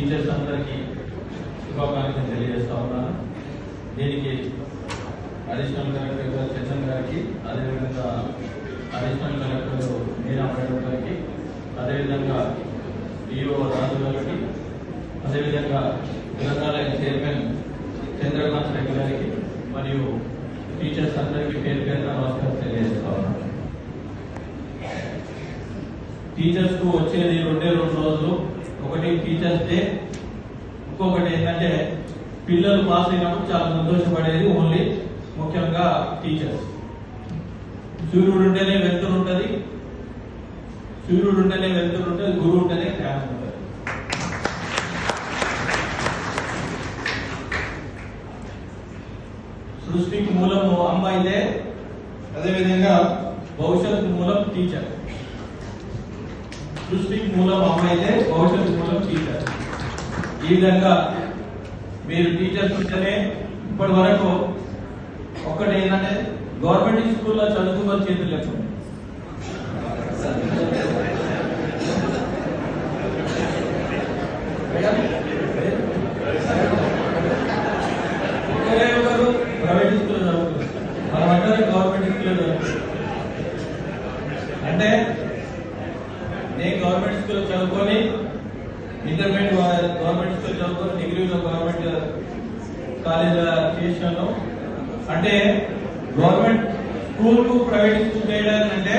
Teachers అందరికీ శుభాకాంక్షలు తెలియజేస్తా ఉన్నాను. దీనికి అడిషనల్ కలెక్టర్ గారు చందన్ గారికి అదేవిధంగా అడిషనల్ కలెక్టర్ మీనా మేడం గారికి అదేవిధంగా ఈఓ రాజు గారికి అదేవిధంగా గ్రంథాలయ చైర్మన్ చంద్రకాంత్ రెడ్డి గారికి మరియు టీచర్స్ అందరికీ పేరు పేరు నమస్కారం తెలియజేస్తా ఉన్నాను. టీచర్స్కు వచ్చేది రెండే రెండు రోజులు. ఒకటి టీచర్స్ డే ఇంకొకటి ఏంటంటే పిల్లలు పాస్ అయినప్పుడు చాలా సంతోషపడేది ఓన్లీ ముఖ్యంగా టీచర్స్ సూర్యుడు ఉంటేనే వెళ్తురు ఉంటుంది సూర్యుడు ఉంటేనే వెళ్తురు ఉంటుంది గురువు ఉంటేనే జ్ఞానం ఉంటుంది. సృష్టికి మూలము అమ్మాయిదే అదేవిధంగా భవిష్యత్తు మూలం టీచర్ సృష్టికి మూలం అమ్మ అయితే భవిష్యత్తు మూలం టీచర్ ఈ విధంగా మీరు టీచర్స్ ఉంటేనే ఇప్పటి వరకు ఒక్కటి ఏంటంటే గవర్నమెంట్ స్కూల్లో చదువుకున్న చేతులు లేకుండా. ఒక్కరే ఒకరు ప్రైవేట్ స్కూల్లో చదువుతున్నారు మనం అందరం గవర్నమెంట్ స్కూల్లో చదువుతున్నాం అంటే నేను గవర్నమెంట్ స్కూల్లో చదువుకొని ఇంటర్మీడియట్ గవర్నమెంట్ స్కూల్ చదువుకొని డిగ్రీలో గవర్నమెంట్ కాలేజ్ చేశాను. అంటే గవర్నమెంట్ స్కూల్కు ప్రైవేట్ స్కూల్ చేయడానికి అంటే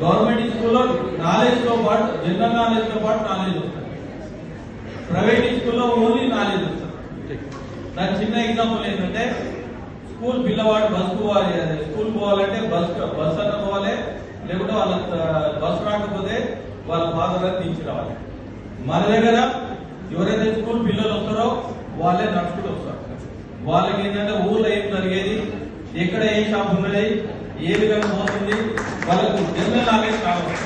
గవర్నమెంట్ స్కూల్లో నాలెడ్జ్తో పాటు జనరల్ నాలెడ్జ్తో పాటు నాలెడ్జ్ వస్తుంది. ప్రైవేట్ స్కూల్లో ఓన్లీ నాలెడ్జ్ వస్తుంది. నాకు చిన్న ఎగ్జాంపుల్ ఏంటంటే స్కూల్ పిల్లవాడు బస్ పోవాలి అది స్కూల్ పోవాలంటే బస్ బస్ అన్న పోవాలి లేకుంటే వాళ్ళ బస్ రాకపోతే వాళ్ళ ఫాదర్ అని దించి రావాలి. మన దగ్గర ఎవరైతే స్కూల్ పిల్లలు వస్తారో వాళ్ళే నడుచుకుంటూ వస్తారు. వాళ్ళకి ఏంటంటే ఊళ్ళో ఏం జరిగేది? ఎక్కడ ఏ షాప్ ఉన్నది? ఏ విధంగా పోతుంది? వాళ్ళకు జనరల్ నాలెడ్జ్ కావాలి.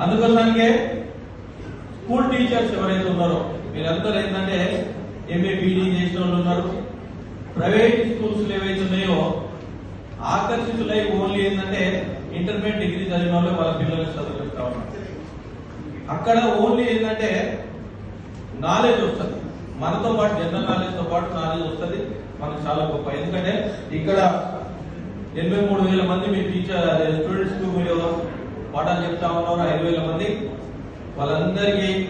అందుకోసానికే స్కూల్ టీచర్స్ ఎవరైతే ఉన్నారో మీరందరూ ఏంటంటే ఎంఏ పీడీ చేసిన వాళ్ళు ఉన్నారు. ప్రైవేట్ స్కూల్స్ ఏవైతే ఉన్నాయో ఆకర్షితులై ఓన్లీ ఏంటంటే ఇంటర్మీడియట్ డిగ్రీ చదివిన వాళ్ళు వాళ్ళ పిల్లలకు చదివిస్తా ఉన్నారు. అక్కడ ఓన్లీ ఏంటంటే నాలెడ్జ్ వస్తుంది. మనతో పాటు జనరల్ నాలెడ్జ్తో పాటు నాలెడ్జ్ వస్తుంది. మనకు చాలా గొప్ప. ఎందుకంటే ఇక్కడ ఎనభై మూడు వేల మంది మీ టీచర్ స్టూడెంట్స్కు మీరు పాఠాలు చెప్తా ఉన్నారు. ఐదు వేల మంది. వాళ్ళందరికీ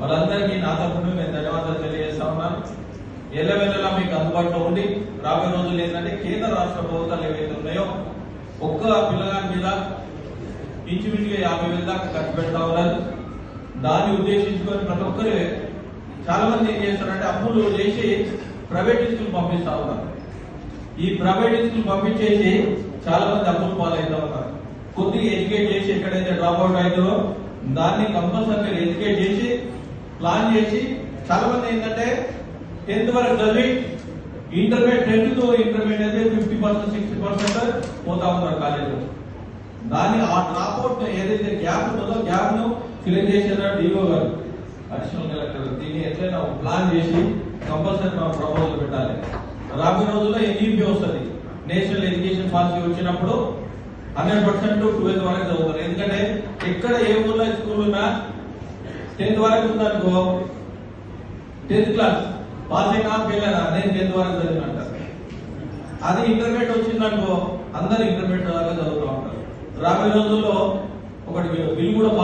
వాళ్ళందరికీ నా తరఫున నేను ధన్యవాదాలు తెలియజేస్తా ఉన్నాను ఎల్లవెల్లలా మీకు అందుబాటులో ఉండి రాబోయే రోజులు ఏంటంటే కేంద్ర రాష్ట్ర ప్రభుత్వాలు ఏవైతే ఉన్నాయో ఒక్క పిల్లగాని మీద ఇంచుమించుగా యాభై వేల దాకా ఖర్చు పెడతా ఉన్నారు. దాన్ని ఉద్దేశించుకొని ప్రతి ఒక్కరు చాలా మంది ఏం చేస్తారంటే అప్పులు చేసి ప్రైవేట్ స్కూల్ పంపిస్తా ఉన్నారు. ఈ ప్రైవేట్ స్కూల్ పంపించేసి చాలా మంది అప్పులు పాలవుతా ఉన్నారు. కొద్దిగా ఎడ్యుకేట్ చేసి ఎక్కడైతే డ్రాప్ అవుట్ అవుతారో దాన్ని కంపల్సరీ ఎడ్యుకేట్ చేసి ప్లాన్ చేసి చాలా మంది ఏంటంటే టెన్త్ వరకు చదివి? ఇంటర్మీడియట్ టెన్త్ ఇంటర్మీడియట్ అయితే ఫిఫ్టీ పర్సెంట్ సిక్స్టీ పర్సెంట్ పోతా ఉన్నారు కాలేజీలో. దాన్ని ఆ డ్రాప్ అవుట్ ఏదైతే గ్యాప్ ఉందో గ్యాప్ను ఫిల్ చేసిన డిఓ గారు. అడిషనల్ కలెక్టర్ దీన్ని ఎట్లయినా ప్లాన్ చేసి కంపల్సరీ మనం ప్రపోజల్ పెట్టాలి. రాబోయే రోజుల్లో ఎన్ఈపీ వస్తుంది. నేషనల్ ఎడ్యుకేషన్ పాలసీ వచ్చినప్పుడు హండ్రెడ్ పర్సెంట్ ట్వెల్త్ వరకు చదువుతారు. ఎందుకంటే ఎక్కడ ఏ ఊర్లో స్కూల్ ఉన్నా టెన్త్ వరకు ఉందనుకో టెన్త్ క్లాస్ వాళ్ళు అయినా ఫెయిల్ నేను టెన్త్ వరకు చదివినంటారు అది ఇంటర్మీడియట్ వచ్చిందనుకో అందరు ఇంటర్మీడియట్ దాకా చదువుతూ ఉంటారు. రాబోయే రోజుల్లో ఒకటి బిల్ కూడా